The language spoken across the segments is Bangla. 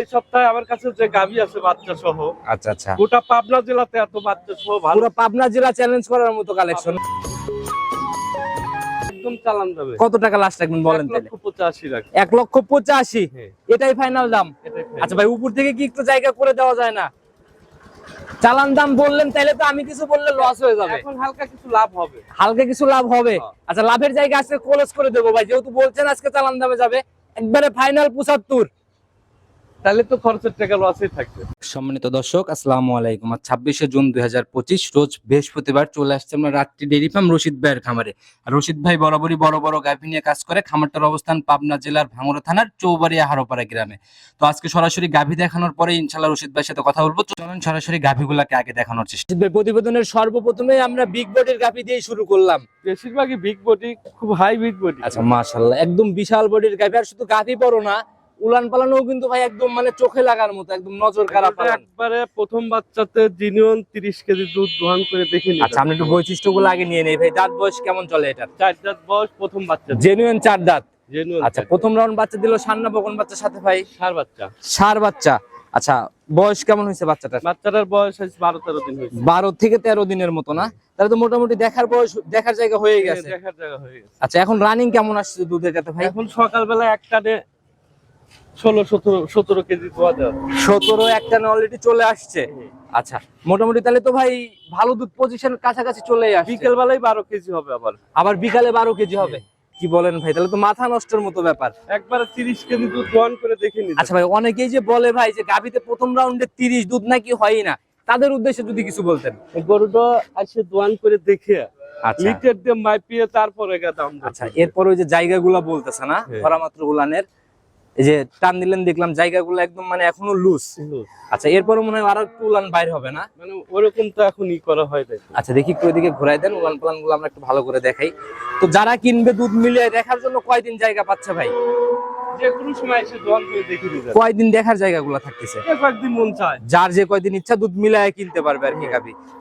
এই সপ্তাহে আমার কাছে যে গাভী আছে বাচ্চা সহ আচ্ছা আচ্ছা। গোটা পাবনা জেলাতে এত বাচ্চা সহ ভালো। পুরো পাবনা জেলা চ্যালেঞ্জ করার মতো কালেকশন একদম চালান যাবে। কত টাকা লাস্ট রাখবেন বলেন তাহলে? লক্ষ পঁচাশি লাখ লক্ষ পঁচাশি? হ্যাঁ, এটাই ফাইনাল দাম? আচ্ছা ভাই উপর থেকে কি একটু জায়গা করে দেওয়া যায় না? চালান দাম বললেন তাইলে তো আমি কিছু বললে লস হয়ে যাবে। এখন হালকা কিছু লাভ হবে। হালকা কিছু লাভ হবে? হ্যাঁ। আচ্ছা লাভের জায়গা আজকে ক্লোজ করে দেবো ভাই যেহেতু বলছেন আজকে চালান দামে যাবে একবারে ফাইনাল পঁচাত্তর। তাহলে তো খরচের টাকা লসই থাকবে। সম্মানিত দর্শক আসসালামু আলাইকুম। আজ ছাব্বিশে জুন দুই হাজার পঁচিশ রোজ বৃহস্পতিবার চলে আসছে আমরা রাত্রি ডেরি ফার্ম রশিদ ভাইয়ের খামারে। আর রশিদ ভাই বরাবরই বড় বড় গাভী নিয়ে কাজ করে খামারটার অবস্থান পাবনা জেলার ভাঙড়া থানার চৌবাড়িয়া হারোপাড়া গ্রামে। তো আজকে সরাসরি গাভী দেখানোর পরে ইনশাল্লাহ রশিদ ভাইয়ের সাথে কথা বলব। চলুন সরাসরি গাভীগুলাকে আগে দেখানোর চেষ্টা রশিদ ভাই প্রতিবেদনের সর্বপ্রথমে আমরা বিগ বডির গাভী দিয়ে শুরু করলাম। বেশিরভাগই বিগ বডি খুব হাই বিগ বডি আচ্ছা মাশাল্লাহ একদম বিশাল বডির গাভী আর শুধু গাভী বড় না উলান পালানো কিন্তু ভাই একদম মানে চোখে লাগার মতো একদম নজর পালান। একবারে প্রথম বাচ্চাতে জিনিয়ন তিরিশ কেজি দুধ দোহান করে দেখে নিলাম। আচ্ছা আমরা একটু বৈশিষ্ট্যগুলো আগে নিয়ে নেই। ভাই দাঁত বয়স কেমন চলে এটা চার দাঁত বয়স প্রথম বাচ্চা। জেনুইন চার দাঁত? জেনুয়ন আচ্ছা প্রথম রাউন্ড বাচ্চা দিল সান্না বকন বাচ্চার সাথে ভাই? সার বাচ্চা। সার বাচ্চা। আচ্ছা বয়স কেমন হয়েছে বাচ্চাটার? বাচ্চাটার বয়স হয়েছে বারো তেরো দিন হয়েছে। বারো থেকে তেরো দিনের মতো না? তাহলে তো মোটামুটি দেখার বয়স দেখার জায়গা হয়ে গেছে। দেখার জায়গা হয়ে গেছে। আচ্ছা এখন রানিং কেমন আসছে দুধের কাছে ভাই? এখন সকালবেলা একটানে ষোলো সতেরো সতেরো কেজি দোয়া দেওয়া। সতেরো একটা অলরেডি চলে আসছে। আচ্ছা মোটামুটি তাহলে তো ভাই ভালো দুধ পজিশন কাছাকাছি চলে আসছে। বিকেল বেলায় বারো কেজি হবে আবার। আবার বিকালে বারো কেজি হবে? কি বলেন ভাই তাহলে তো মাথা নষ্টের মতো ব্যাপার। একবারে তিরিশ কেজি দুধ দোয়ান করে দেখে নিতে আচ্ছা ভাই অনেকেই যে বলে ভাই যে গাবিতে প্রথম রাউন্ডে তিরিশ দুধ নাকি হয়ই না তাদের উদ্দেশ্যে যদি কিছু বলতেন। গরুটা আসে দোয়ান করে দেখে আচ্ছা। লিটার দিয়ে মাইপিয়ে তারপরে দাম আচ্ছা এরপর ওই যে জায়গাগুলা বলতেছে না হ্যাঁ। ধরা মাত্র উলানের এই যে টান দিলেন দেখলাম জায়গাগুলো একদম মানে এখনও লুজ আচ্ছা এরপরে মনে হয় আরও একটু উলান বাইর হবে না? মানে ওরকম তো এখন ই করা হয় আচ্ছা দেখি একটু ওইদিকে ঘুরাই দেন উলান পালানগুলো আমরা একটু ভালো করে দেখাই। তো যারা কিনবে দুধ মিলিয়ে দেখার জন্য কয়দিন জায়গা পাচ্ছে ভাই? কয়দিন দেখার জায়গাগুলো থাকতেছে? মন যার যে কয়দিন ইচ্ছা দুধ মিলায় কিনতে পারবে আর কি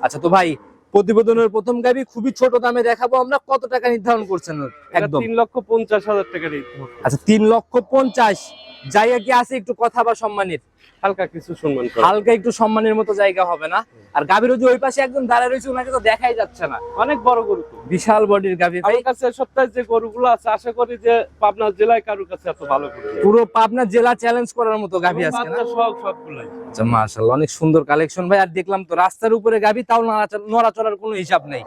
আচ্ছা তো ভাই প্রতিবেদনের প্রথম গাবি খুবই ছোট দামে দেখাবো আমরা কত টাকা নির্ধারণ করছেন একদম। তিন লক্ষ পঞ্চাশ হাজার টাকা আচ্ছা তিন লক্ষ পঞ্চাশ। জায়গা কি আছে একটু কথা বা সম্মানের। হালকা কিছু সম্মান হালকা একটু সম্মানের মতো জায়গা হবে না। আর গাভীর ওই পাশে একদম দাঁড়ায় রয়েছে ওনাকে তো দেখাই যাচ্ছে না। অনেক বড় গরু বিশাল বডির গাভী আমার কাছে সপ্তাহে যে গরুগুলো আছে আশা করি যে পাবনা জেলায় কারোর কাছে এত ভালো গরু পুরো পাবনা জেলা চ্যালেঞ্জ করার মতো গাভী না? সব সবগুলাই। আচ্ছা মাশাআল্লাহ অনেক সুন্দর কালেকশন ভাই। আর দেখলাম তো রাস্তার উপরে গাভী তাও নড়াচড়া নড়াচড়ার কোনো হিসাব নাই।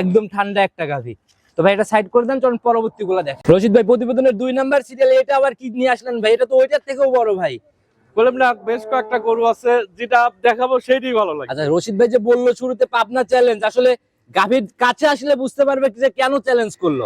একদম ঠান্ডা একটা গাভী। তো ভাই এটা সাইড করে দেন চলুন পরবর্তী গুলা দেখ রশিদ ভাই প্রতিবেদনের দুই নাম্বার সিরিয়াল এটা আবার কি নিয়ে আসলেন ভাই? এটা তো ওইটার থেকেও বড় ভাই। বললাম না বেশ কয়েকটা গরু আছে যেটা দেখাবো সেটাই ভালো লাগে। আচ্ছা রশিদ ভাই যে বলল শুরুতে পাবনা চ্যালেঞ্জ আসলে গাভীর কাছে আসলে বুঝতে পারবে যে কেন চ্যালেঞ্জ করল।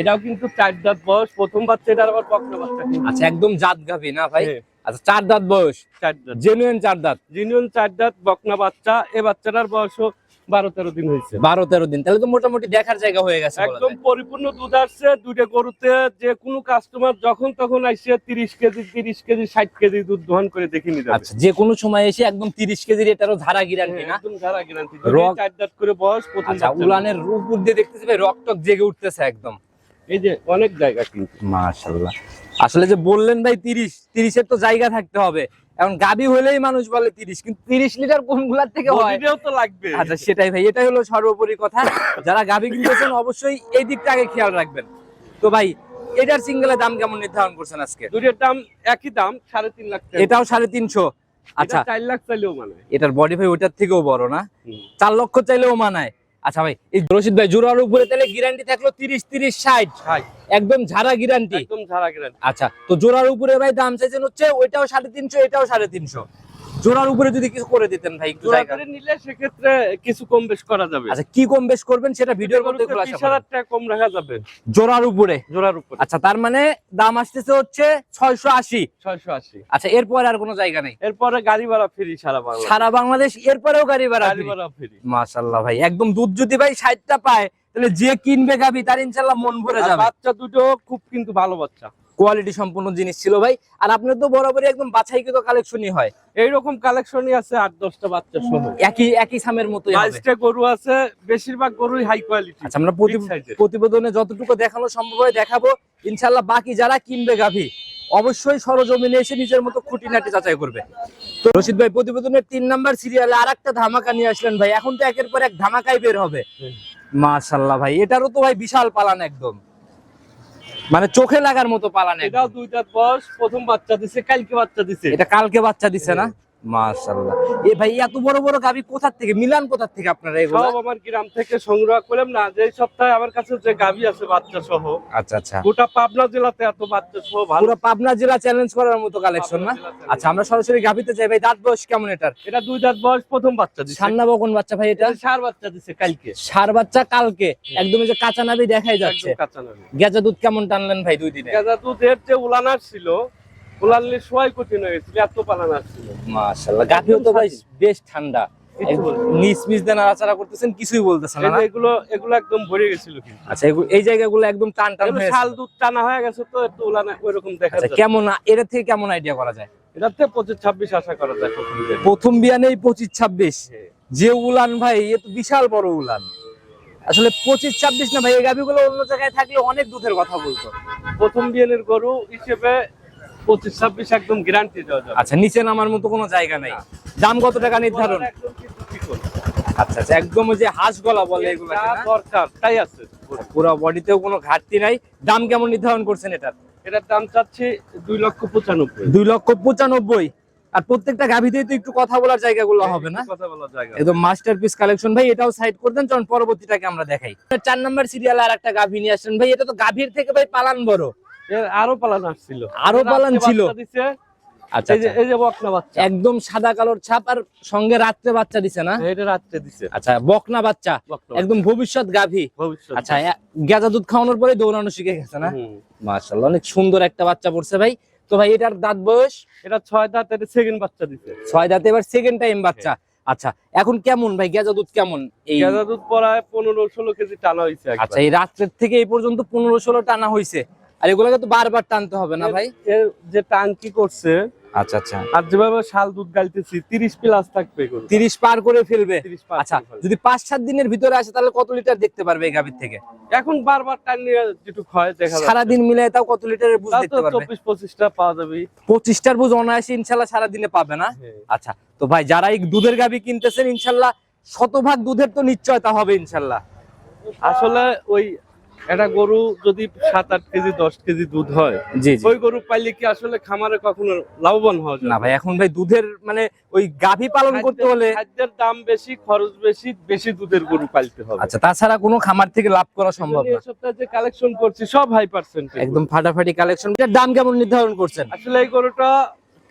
এটাও কিন্তু চার দাঁত বয়স প্রথম বাচ্চা এটার আবার বাচ্চা। আচ্ছা একদম জাত গাভী না ভাই? হ্যাঁ, আচ্ছা চার দাঁত বয়স। চার দাঁত। জেনুইন চার দাঁত? জিনিয়ন চার দাঁত বকনা বাচ্চা। এ বাচ্চাটার বয়সও বারো তেরো দিন হয়েছে। বারো তেরো দিন। তাহলে তো মোটামুটি দেখার জায়গা হয়ে গেছে একদম পরিপূর্ণ দুধ আসছে। দুইটা গরুতে যে কোনো কাস্টমার যখন তখন আসছে তিরিশ কেজি তিরিশ কেজি ষাট কেজি দুধ দহন করে দেখে নিতে আচ্ছা যে কোনো সময় এসে একদম তিরিশ কেজির এটারও ধারা গ্যারান্টি না? একদম ধারা গ্যারান্টি রক- চার দাঁত করে বয়স প্রথম আচ্ছা উলানের উপর দিয়ে দেখতেছি ভাই রকটক জেগে উঠতেছে একদম। এই যে অনেক জায়গা কিন্তু। মাশাল্লাহ আসলে যে বললেন ভাই তিরিশ তিরিশের তো জায়গা থাকতে হবে। এখন গাবি হলেই মানুষ বলে তিরিশ কিন্তু তিরিশ লিটার কোনগুলার থেকে হয়? তো লাগবে। আচ্ছা সেটাই ভাই এটাই হলো সর্বোপরি কথা। যারা গাবি কিনতেছেন অবশ্যই এই দিকটা আগে খেয়াল রাখবেন। তো ভাই এটার সিঙ্গেলের দাম কেমন নির্ধারণ করছেন আজকে? দুটোর দাম একই দাম সাড়ে তিন লাখ এটাও সাড়ে তিনশো। আচ্ছা আচ্ছা। চার লাখ চাইলেও মানে এটার বডি ভাই ওইটার থেকেও বড় না? চার লক্ষ চাইলেও মানায়। আচ্ছা ভাই এই রশিদ ভাই জোড়ার উপরে তাহলে গ্যারান্টি থাকল তিরিশ তিরিশ ষাট। একদম ঝাড়া গ্যারান্টি একদম ঝাড়া গ্যারান্টি আচ্ছা তো জোড়ার উপরে ভাই দাম চাইছেন হচ্ছে ওইটাও সাড়ে তিনশো এটাও সাড়ে তিনশো। জোড়ার উপরে যদি কিছু করে দিতেন ভাই একটু জায়গা। করে নিলে সেক্ষেত্রে কিছু কম বেশ করা যাবে। আচ্ছা কি কম বেশ করবেন সেটা ভিডিওর মধ্যে করেন। হাজার টাকা কম রাখা যাবে। জোড়ার উপরে? জোড়ার উপরে। আচ্ছা তার মানে দাম আসতেছে হচ্ছে ছয়শো আশি। ছয়শো আশি। আচ্ছা এরপরে আর কোনো জায়গা নেই? এরপরে গাড়ি ভাড়া ফ্রি সারা বাংলা সারা বাংলাদেশ এরপরেও গাড়ি ভাড়া গাড়ি ভাড়া ফ্রি। মাশাল্লাহ ভাই একদম দুধ যদি ভাই ষাটটা পায় তাহলে যে কিনবে গাবি তার ইনশাল্লাহ মন ভরে যাবে। বাচ্চা দুটো খুব কিন্তু ভালো বাচ্চা। কোয়ালিটি সম্পূর্ণ জিনিস ছিল ভাই। আর আপনার তো বরাবরই একদম বাছাইকৃত কালেকশনই হয়। এইরকম কালেকশনই আছে আট দশটা বাচ্চা সহ। একই একই সামের হবে। বাইশটা গরু আছে বেশিরভাগ গরুই হাই কোয়ালিটি আচ্ছা আমরা। প্রতিবেদনে যতটুকু দেখানো সম্ভব হয় দেখাবো। ইনশাল্লাহ বাকি যারা কিনবে গাভি অবশ্যই সরজমিনে এসে নিজের মতো খুঁটিনাটি যাচাই করবে। তো রশিদ ভাই প্রতিবেদনের তিন নাম্বার সিরিয়ালে আর একটা ধামাকা নিয়ে আসলেন ভাই। এখন তো একের পর এক ধামাকাই বের হবে। মাশাল্লাহ ভাই এটারও তো ভাই বিশাল পালান একদম। মানে চোখে লাগার মতো পালান এটাও দুইটা বয়স প্রথম বাচ্চা দিছে কালকে বাচ্চা দিছে। এটা কালকে বাচ্চা দিছে না? মাশাল্লাহ এ ভাই এত বড় বড় গাবি কোথা থেকে? মিলান কোথা থেকে আপনারা এগুলো? সব আমার গ্রাম থেকে সংগ্রহ করলাম না যে সপ্তাহে আমার কাছে যে গাভী আছে বাচ্চা সহ। আচ্ছা আচ্ছা। গোটা পাবনা জেলাতে এত বাচ্চা সহ ভালো। পুরো পাবনা জেলা চ্যালেঞ্জ করার মতো কালেকশন না? পাবনা জেলা challenge। আচ্ছা আমরা সরাসরি গাবিতে যাই ভাই দাঁত বয়স কেমন এটার? এটা দুই দাঁত বয়স প্রথম বাচ্চা দিছে। সান্না বকন বাচ্চা ভাই এটা? সার বাচ্চা দিছে কালকে। সার বাচ্চা কালকে। একদম যে কাঁচা নাবি দেখাই যাচ্ছে। কাঁচা গেজা দুধ কেমন টানলেন ভাই দুই দিনে? গাঁজা দুধের যে উলানার ছিল উলানলে সোয়াই কঠিন হয়ে গেছিল এত পালানার ছিল মাশাআল্লাহ গাভিও তো ভাই বেশ ঠান্ডা। করতেছেন কিছুই বলতেছেন এই না? যে এগুলো এগুলো একদম ভরে গেছিল আচ্ছা এই জায়গাগুলো একদম টান টান হয়ে শাল দুধ টানা হয়ে গেছে তো একটু উলানা ওইরকম দেখা আচ্ছা কেমন এর থেকে কেমন আইডিয়া করা যায়? এটাতে আশা করা যায় প্রথম বিয়ানেই হ্যাঁ। যে উলান ভাই এ তো বিশাল বড় উলান। আসলে পঁচিশ ছাব্বিশ না ভাই এই গাভিগুলো অন্য জায়গায় থাকলে অনেক দুধের কথা বলতো। প্রথম বিয়ানের গরু হিসেবে পঁচিশ ছাব্বিশ একদম গ্যারান্টি দেওয়া যাবে। আচ্ছা নিচে নামার মতো কোনো জায়গা নাই। দাম কত টাকা নির্ধারণ? আচ্ছা আচ্ছা একদম যে হাঁস গলা বলে এগুলো দরকার তাই আছে। পুরো বডিতেও কোনো ঘাটতি নাই। দাম কেমন নির্ধারণ করছেন এটার? এটার দাম চাচ্ছি দুই লক্ষ পঁচানব্বই। দুই লক্ষ পঁচানব্বই। আর প্রত্যেকটা গাভিতেই তো একটু কথা বলার জায়গাগুলো হবে না? কথা বলা জায়গা একদম মাস্টারপিস কালেকশন ভাই এটাও সাইড করে দেন চলুন পরবর্তীটাকে আমরা দেখাই। চার নাম্বার সিরিয়াল আর একটা গাভি নিয়ে আসছেন। ভাই এটা তো গাভীর থেকে ভাই পালান বড়। এর আরও পালান আসছিল। আরও পালান ছিল? আচ্ছা এই যে বকনা বাচ্চা। একদম সাদা কালোর ছাপ আর সঙ্গে রাত্রে বাচ্চা দিছে না? এটা রাত্রে দিছে। আচ্ছা বকনা বাচ্চা। একদম ভবিষ্যৎ গাভী। ভবিষ্যৎ আচ্ছা গেজা দুধ খাওয়ানোর পরে দৌড়ানো শিখে গেছে না। মাশাআল্লাহ অনেক সুন্দর একটা বাচ্চা পড়ছে ভাই। তো ভাই এটার দাঁত বয়স? এটা ছয় দাঁত এটা সেকেন্ড বাচ্চা দিছে। ছয় দাঁতে এবার সেকেন্ড টাইম বাচ্চা। আচ্ছা এখন কেমন ভাই? গেজা দুধ কেমন? এই গাঁদা দুধ পড়ায় পনেরো ষোলো কেজি টানা হয়েছে আচ্ছা এই রাত্রের থেকে এই পর্যন্ত পনেরো ষোলো টানা হয়েছে আর এগুলোকে তো বারবার টানতে হবে না ভাই? এর যে টাঙ্কি করছে আচ্ছা আচ্ছা। আর যেভাবে শাল দুধ গাইতেছি তিরিশ প্লাস থাকবে গরু তিরিশ পার করে ফেলবে? আচ্ছা যদি পাঁচ সাত দিনের ভিতরে আসে তাহলে কত লিটার দেখতে পারবে এই গাভীর থেকে? এখন বারবার টান নিয়ে যেটু ক্ষয় দেখা যাচ্ছে। সারাদিন মিলে তাও কত লিটারের বুঝ দেখতে পারবে? পাওয়া যাবে। পঁচিশটার বুঝ অনায়াসে ইনশাল্লাহ সারাদিনে পাবে না? আচ্ছা তো ভাই যারা এই দুধের গাভী কিনতেছেন ইনশাল্লাহ শতভাগ দুধের তো নিশ্চয়তা হবে ইনশাল্লাহ। আসলে ওই একটা গরু যদি সাত আট কেজি দশ কেজি দুধ হয় জি ওই গরু পাইলে কি আসলে খামারে কখনো লাভবান হওয়া যায়? না ভাই এখন ভাই দুধের মানে ওই গাভী পালন করতে হলে খাদ্যের দাম বেশি খরচ বেশি বেশি দুধের গরু পালতে হবে। আচ্ছা তাছাড়া কোনো খামার থেকে লাভ করা সম্ভব এই না। সপ্তাহে যে কালেকশন করছি সব হাই পার্সেন্ট একদম ফাটাফাটি কালেকশন এটার দাম কেমন নির্ধারণ করছেন? আসলে এই গরুটা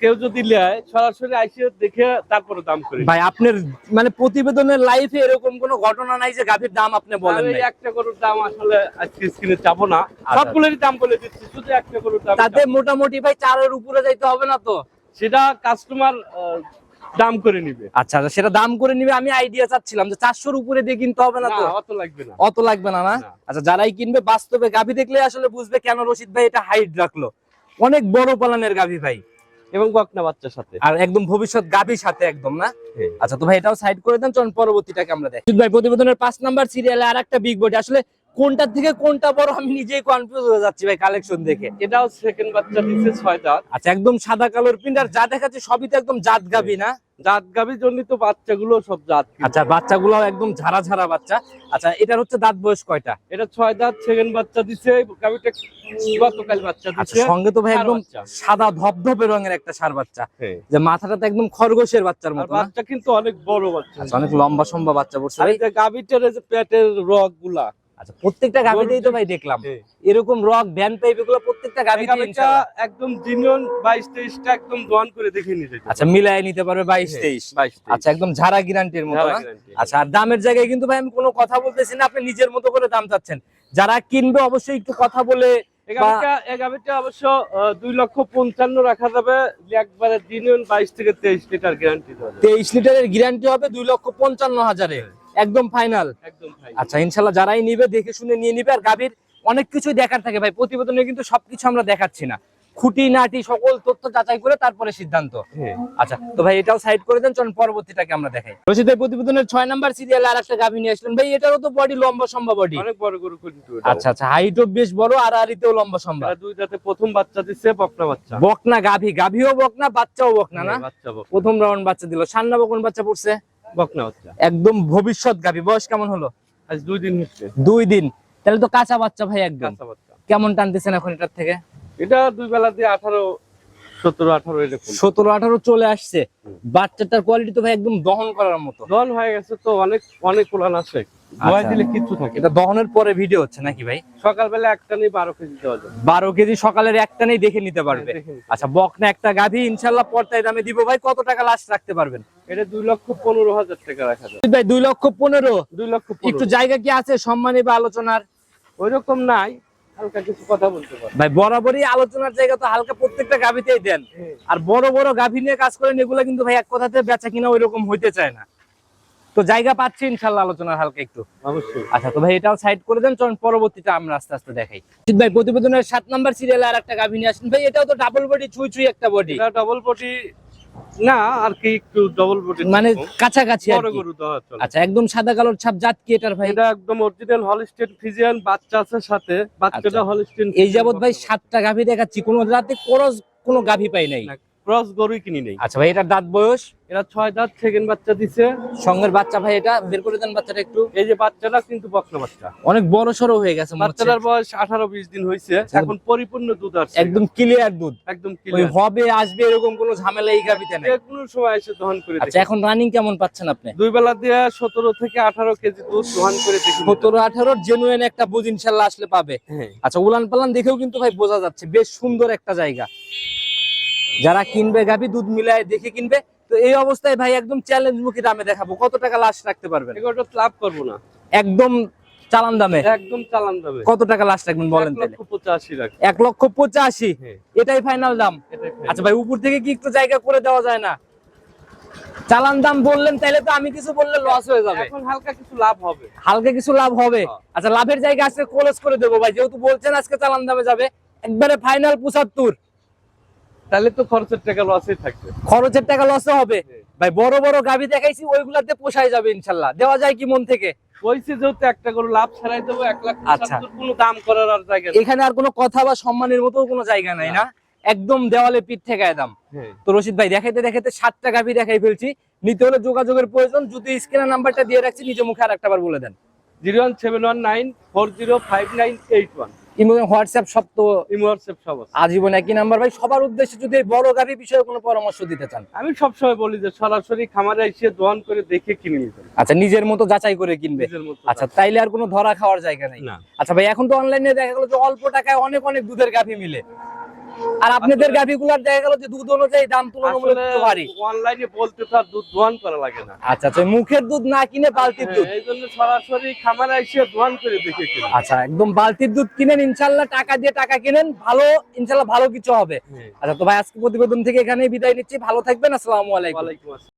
কেউ যদি নেয় সরাসরি আইসে দেখে তারপরে দাম করে ভাই আপনার মানে প্রতিবেদনের লাইফে এরকম কোনো ঘটনা নাই যে গাভীর দাম আপনি বলেন নাই। একটা গরুর দাম আসলে আজকে স্ক্রিনে চাবো না। সবগুলোরই দাম বলে দিচ্ছি শুধু একটা গরুর দাম। তাতে মোটামুটি ভাই চারের উপরে যাইতে হবে না তো? সেটা কাস্টমার দাম করে নিবে। আচ্ছা আচ্ছা, সেটা দাম করে নিবে আমি আইডিয়া চাচ্ছিলাম যে চারশোর উপরে দিয়ে কিনতে হবে না না তো? অত লাগবে না। অত লাগবে না না? না। আচ্ছা যারাই কিনবে বাস্তবে গাভী দেখলে আসলে বুঝবে কেন রশিদ ভাই এটা হাইট রাখল। অনেক বড় পালানের গাভী ভাই। এবং বকনা বাচ্চার সাথে। আর একদম ভবিষ্যৎ গাভীর সাথে একদম না। আচ্ছা তো ভাই এটাও সাইড করে দেন চলুন পরবর্তীটাকে আমরা দেখি। ভাই প্রতিবেদনের পাঁচ নাম্বার সিরিয়ালে আর একটা বিগ বডি আসলে কোনটার থেকে কোনটা বড় আমি নিজেই কনফিউজ হয়ে যাচ্ছি ভাই কালেকশন দেখে। এটাও সেকেন্ড বাচ্চা দিচ্ছে ছয় দাঁত আচ্ছা একদম সাদা কালোর প্রিন্ট আর যা দেখাচ্ছে সবই তো একদম জাত গাবি না? জাত গাভির জন্য তো বাচ্চাগুলো সব জাত। আচ্ছা বাচ্চাগুলো একদম ঝাড়া ঝাড়া বাচ্চা আচ্ছা এটার হচ্ছে দাঁত বয়স কয়টা এটা ছয় দাঁত সেকেন্ড বাচ্চা দিছে গাভিটা গতকাল বাচ্চা আচ্ছা দিছে সঙ্গে তো ভাই একদম। সাদা ধবধবে রঙের একটা সার বাচ্চা হ্যাঁ। যে মাথাটা তো একদম খরগোশের বাচ্চার মতো বাচ্চা কিন্তু অনেক বড় বাচ্চা আচ্ছা অনেক লম্বা সম্বা বাচ্চা পড়ছে ভাই যে পেটের রগগুলা আচ্ছা প্রত্যেকটা গাভিতেই তো ভাই দেখলাম। এরকম রক ভ্যান পাইপ এগুলো প্রত্যেকটা গাভিতে একদম জিনিয়ন বাইশ তেইশটা একদম দোয়ান করে দেখে নিয়ে যেতে আচ্ছা মিলাই নিতে পারবে বাইশ তেইশ। বাইশ আচ্ছা একদম ঝাড়া গ্যারান্টির মতো আচ্ছা আর দামের জায়গায় কিন্তু ভাই আমি কোনো কথা বলতেছি না আপনি নিজের মতো করে দাম চাচ্ছেন। যারা কিনবে অবশ্যই একটু কথা বলে অবশ্য দুই লক্ষ পঞ্চান্ন রাখা যাবে। একবারে জিনিয়ন বাইশ থেকে তেইশ লিটার গ্যারান্টি। তেইশ লিটারের গ্যারান্টি হবে দুই লক্ষ পঞ্চান্ন হাজারে। একদম ফাইনাল আচ্ছা ইনশাল্লাহ যারাই নিবে দেখে শুনে নিয়ে নিবে। আর গাভীর অনেক কিছুই দেখার থাকে ভাই প্রতিবেদনে কিন্তু সবকিছু আমরা দেখাচ্ছি না। খুঁটিনাটি সকল তথ্য যাচাই করে তারপরে সিদ্ধান্ত। হ্যাঁ। আচ্ছা তো ভাই এটাও সাইড করে দেন চলুন পরবর্তীটাকে আমরা দেখাই। রশিদ ভাই প্রতিবেদনের ছয় নাম্বার সিরিয়ালে আর একটা গাভী নিয়ে আসলেন। ভাই এটারও তো বডি লম্বা সম্ভব বডি অনেক বড় গরু কিন্তু। আচ্ছা আচ্ছা হাইটও বেশ বড় আর আরিতেও লম্বা সম্ভব। এটা দুই দাঁতে প্রথম বাচ্চা দিচ্ছে বকনা বাচ্চা। বকনা গাভী গাভীও বকনা বাচ্চাও বকনা না? হ্যাঁ, প্রথম রাউন্ড বাচ্চা দিল। সান্না বকন বাচ্চা পড়ছে? বকনা বাচ্চা একদম ভবিষ্যৎ গাভী বয়স কেমন হলো? আজ দুই দিন হচ্ছে। দুই দিন। তাহলে তো কাঁচা বাচ্চা ভাই একদম। কাঁচা বাচ্চা। কেমন টানতেছেন এখন এটার থেকে? এটা দুই বেলা দিয়ে আঠারো সতেরো আঠারো এরকম। সতেরো আঠারো চলে আসছে। বাচ্চাটার কোয়ালিটি তো ভাই একদম দহন করার মতো। দল হয়ে গেছে তো অনেক অনেক কোলান আছে। আচ্ছা। দিলে কিচ্ছু থাকে এটা দহনের পরে ভিডিও হচ্ছে নাকি ভাই? সকালবেলা একটা বারো কেজি দেওয়া যাবে। বারো কেজি সকালের একটা দেখে নিতে পারবে। আচ্ছা বকনা একটা গাভী ইনশাল্লাহ পর্তায় দামে দিব। ভাই কত টাকা লাস্ট রাখতে পারবেন? এটা দুই লক্ষ পনেরো হাজার টাকা রাখা যাবে। ভাই দুই লক্ষ পনেরো। দুই লক্ষ একটু জায়গা কি আছে? সম্মানী বা আলোচনার? ওই রকম নাই। হালকা কিছু কথা বলতে পারো ভাই বরাবরই আলোচনার জায়গা তো হালকা প্রত্যেকটা গাভীতেই দেন। আর বড় বড় গাভী নিয়ে কাজ করেন এগুলো কিন্তু ভাই এক কথাতে বেচা কিনা ওই রকম হইতে চায় না। তো জায়গা পাচ্ছি ইনশাল্লাহ আলোচনার হালকা একটু। অবশ্যই। আচ্ছা তো ভাই এটাও সাইড করে দেন চলুন পরবর্তীটা আমরা আস্তে আস্তে দেখাই। জিৎ ভাই প্রতিবেদনের সাত নাম্বার সিরিয়ালে আর একটা গাভী নিয়ে আসেন। ভাই এটাও তো ডাবল বডি চুই চুই একটা বডি ডাবল বডি না আর কি একটু ডবল বডি মানে কাছাকাছি আর কি। আচ্ছা একদম সাদা কালোর ছাপ জাত কি এটার ভাই? এটা একদম অরিজিনাল হলিস্টেন ফিজিয়ান বাচ্চা আছে সাথে। বাচ্চাটা আচ্ছা। হলিস্টেন এই যাবত ভাই সাতটা গাভী দেখাচ্ছি। কোনো রাতে কোনো গাভী পাই নাই। ক্রস গরুই কিনি নেই। আচ্ছা ভাই এটার দাঁত বয়স? এরা ছয় দাঁত সেকেন্ড বাচ্চা দিছে। সঙ্গের বাচ্চা ভাই এটা? বের করে দেন বাচ্চাটা একটু। এই যে বাচ্চাটা কিন্তু বকনা বাচ্চা। অনেক বড় সড়ো হয়ে গেছে বাচ্চাটার বয়স আঠারো বিশ দিন হয়েছে এখন পরিপূর্ণ দুধ আসছে। একদম ক্লিয়ার দুধ। একদম ক্লিয়ার হবে আসবে এরকম কোনো ঝামেলা এই গাভীতে নাই। কোনো সময় এসে দহন করে আচ্ছা এখন রানিং কেমন পাচ্ছেন আপনি? দুই বেলা দিয়ে সতেরো থেকে আঠারো কেজি দুধ দহন করে দেখি। সতেরো আঠারো জেনুইন একটা বুঝ ইনশাল্লাহ আসলে পাবে। হ্যাঁ। আচ্ছা উলান পালান দেখেও কিন্তু ভাই বোঝা যাচ্ছে বেশ সুন্দর একটা জায়গা। যারা কিনবে গাভী দুধ মিলায় দেখে কিনবে তো এই অবস্থায় ভাই একদম চ্যালেঞ্জ মুখী দামে দেখাবো। কত টাকা লাশ রাখতে পারবেন? লাভ করব না। একদম চালান দামে? একদম চালান যাবে কত টাকা লাস্ট রাখবেন বলেন এক লক্ষ পঁচাশি হ্যাঁ। এটাই ফাইনাল দাম? আচ্ছা ভাই উপর থেকে কি একটু জায়গা করে দেওয়া যায় না? চালান দাম বললেন তাহলে তো আমি কিছু বললে লস হয়ে যাবে। এখন হালকা কিছু লাভ হবে। হালকা কিছু লাভ হবে? হ্যাঁ। আচ্ছা লাভের জায়গা আজকে ক্লোজ করে দেবো ভাই। যেহেতু বলছেন আজকে চালান দামে যাবে একবারে ফাইনাল পঁচাত্তর। তাহলে তো খরচের টাকা লসই থাকবে। খরচের টাকা লসে হবে। হ্যাঁ। ভাই বড় বড় গাভি দেখাইছি ওইগুলাতে পোষায় যাবে ইনশাল্লাহ। দেওয়া যায় কি মন থেকে? কইছে যেহেতু একটা করে লাভ ছাড়াই দেবো এক লাখ আচ্ছা। কোনো দাম করার আর জায়গা এখানে আর কোনো কথা বা সম্মানের মতো কোনো জায়গা নাই না। একদম দেওয়ালে পিঠ ঠেকায় দাম। হ্যাঁ। তো রশিদ ভাই দেখাইতে দেখাইতে সাতটা গাভি দেখাই ফেলছি। নিতে হলে যোগাযোগের প্রয়োজন। যদি স্ক্রিনের নাম্বারটা দিয়ে রাখছি নিজে মুখে আর একটা বার বলে দেন। Zero one seven one nine four zero five nine eight one. Imo WhatsApp সব তো ইমোয়ারসেপ সব আছে। আজীবন একই নাম্বার। ভাই সবার উদ্দেশ্যে যদি বড় বিষয়ে কোনো পরামর্শ দিতে চান। আমি সবসময় বলি যে সরাসরি খামারে এসে দোয়ান করে দেখে কিনে নিতে আচ্ছা নিজের মতো যাচাই করে কিনবে। আচ্ছা তাইলে আর কোনো ধরা খাওয়ার জায়গা নেই? আচ্ছা ভাই এখন তো অনলাইনে দেখা গেলো যে অল্প টাকায় অনেক অনেক দুধের গাভি মিলে। আর আপনাদের গাভিগুলার দেখা গেল যে দুধ অনুযায়ী দাম তুলনামূলক ভারী। অনলাইনে বলতে তার দুধ দোয়ান করা লাগে না। আচ্ছা আচ্ছা মুখের দুধ না কিনে বালতির দুধ? এইজন্য এই জন্য সরাসরি খামারে এসে দোয়ান করে দেখে কিনে। আচ্ছা একদম বালতির দুধ কিনেন ইনশাআল্লাহ টাকা দিয়ে টাকা কিনেন ভালো ইনশাআল্লাহ ভালো কিছু হবে। হ্যাঁ। আচ্ছা তো ভাই আজকে প্রতিবেদন থেকে এখানেই বিদায় নিচ্ছি। ভালো থাকবেন আসসালামু আলাইকুম।